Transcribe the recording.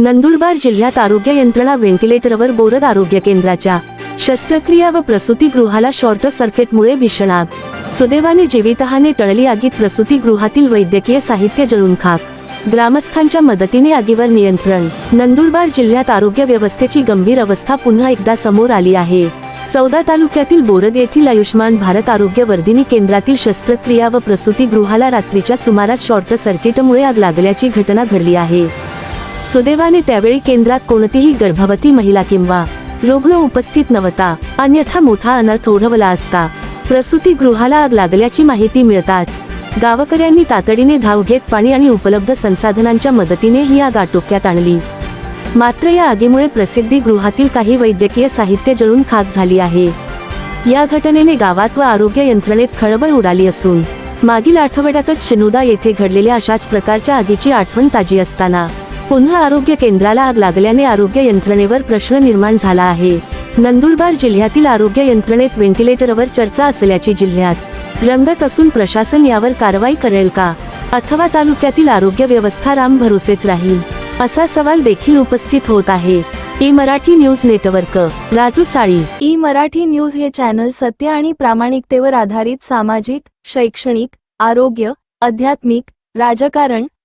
नंदुरबार जिल्ह्यात आरोग्य यंत्रणा व्हेंटिलेटरवर बोरद आरोग्य केंद्राच्या शस्त्रक्रिया व प्रसूतीगृहाला शॉर्ट सर्किटमुळे भीषण आग सुदैवाने जीवितहाने टळली आगीत प्रसूतीगृहातील वैद्यकीय साहित्य जळून खाक. ग्रामस्थांच्या मदतीने आगीवर नियंत्रण. नंदुरबार जिल्ह्यात आरोग्य व्यवस्थेची गंभीर अवस्था पुन्हा एकदा समोर आली आहे. चौदा तालुक्यातील बोरद येथील आयुष्मान भारत आरोग्य वर्धिनी केंद्रातील शस्त्रक्रिया व प्रसूतीगृहाला रात्रीच्या सुमारास शॉर्ट सर्किटमुळे आग लागल्याची घटना घडली आहे. सुदैवाने त्यावेळी केंद्रात कोणतीही गर्भवती महिला किंवा रुग्ण उपस्थित नव्हता अन्यथा मोठा अनर्थ ओढवला असता. प्रसूतीगृहाला आग लागल्याची माहिती मिळताच गावकऱ्यांनी तातडीने धाव घेत पाणी आणि उपलब्ध संसाधनांच्या मदतीने ही आग आटोक्यात आणली. मात्र या आगीमुळे प्रसिद्धी गृहातील काही वैद्यकीय साहित्य जळून खाक झाली आहे. या घटनेने गावात व आरोग्य यंत्रणेत खळबळ उडाली असून मागील आठवड्यातच शिनोदा येथे घडलेल्या अशाच प्रकारच्या आगीची आठवण ताजी असताना पुन्हा आरोग्य केंद्राला आग लागल्याने आरोग्य यंत्रणेवर प्रश्न निर्माण झाला आहे. नंदुरबार जिल्ह्यातील आरोग्य यंत्रणेत व्हेंटिलेटरवर चर्चा असल्याची जिल्ह्यात रंगत असून प्रशासन यावर कारवाई करेल का? अथवा तालुक्यातील आरोग्य व्यवस्था राम भरोसेच राहील? असा सवाल देखील उपस्थित होत आहे. E Marathi news network Raju Sali. E Marathi news हे चॅनल सत्य आणि प्रामाणिकतेवर आधारित सामाजिक शैक्षणिक आरोग्य आध्यात्मिक राजकारण